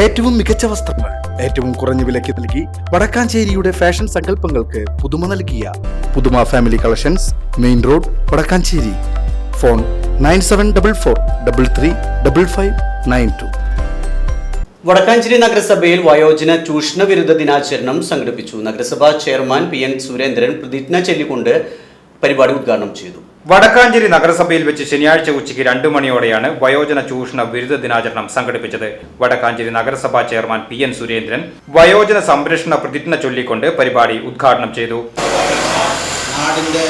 ഏറ്റവും മികച്ച വസ്ത്രങ്ങൾ ഏറ്റവും കുറഞ്ഞ വിലയ്ക്ക് നൽകി വടക്കാഞ്ചേരിയുടെ ഫാഷൻ സങ്കല്പങ്ങൾക്ക് പുതുമ നൽകിയ പുതുമ family collections main road Vadakkanchery. Phone nine seven double four double three double five nine two. Vadakkanchery നഗരസഭയിൽ വയോജന ചൂഷണ വിരുദ്ധ ദിനാചരണം സംഘടിപ്പിച്ചു. നഗരസഭാ ചെയർമാൻ പി എൻ സുരേന്ദ്രൻ പ്രതിജ്ഞ ചൊല്ലിക്കൊണ്ട് പരിപാടി ഉദ്ഘാടനം ചെയ്തു. വടക്കാഞ്ചേരി നഗരസഭയിൽ വെച്ച് ശനിയാഴ്ച ഉച്ചയ്ക്ക് രണ്ടു മണിയോടെയാണ് വയോജന ചൂഷണ ബിരുദ ദിനാചരണം സംഘടിപ്പിച്ചത്. വടക്കാഞ്ചേരി നഗരസഭാ ചെയർമാൻ പി എൻ സുരേന്ദ്രൻ വയോജന സംരക്ഷണ പ്രതിജ്ഞ ചൊല്ലിക്കൊണ്ട് പരിപാടി ഉദ്ഘാടനം ചെയ്തു. നാടിന്റെ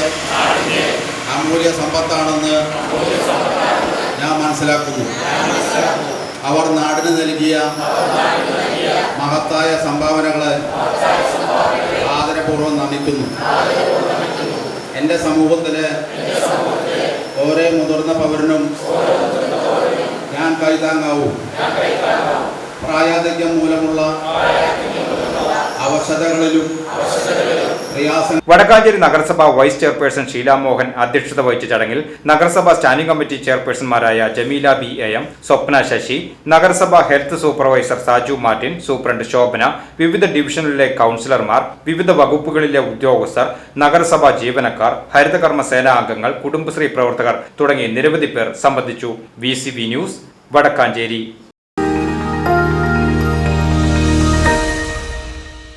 അമൂല്യ സമ്പത്താണെന്ന് ഞാൻ മനസ്സിലാക്കുന്നു. അവർ നാടിന് നൽകിയ മഹത്തായ സംഭാവനകളെ ആദരപൂർവം നമിക്കുന്നു. എന്റെ സമൂഹത്തിലെ ഓരോ മുതിർന്ന പൗരനും ഞാൻ കൈതാങ്ങാവൂ. പ്രായാധിക്യം മൂലമുള്ള അവശതകളിലും വടക്കാഞ്ചേരി നഗരസഭ വൈസ് ചെയർപേഴ്സൺ ഷീല മോഹൻ അധ്യക്ഷത വഹിച്ച ചടങ്ങിൽ നഗരസഭ standing committee ചെയർപേഴ്സൺമാരായ Jameela B A M Swapna Sasi നഗരസഭ health supervisor Saju Martin superintendent Shobhana വിവിധ ഡിവിഷനിലെ കൌൺസിലർമാർ വിവിധ വകുപ്പുകളിലെ ഉദ്യോഗസ്ഥർ നഗരസഭാ ജീവനക്കാർ ഹരിതകർമ്മ സേനാ അംഗങ്ങൾ കുടുംബശ്രീ പ്രവർത്തകർ തുടങ്ങി നിരവധി പേർ സംബന്ധിച്ചു. V news Vadakkanchery.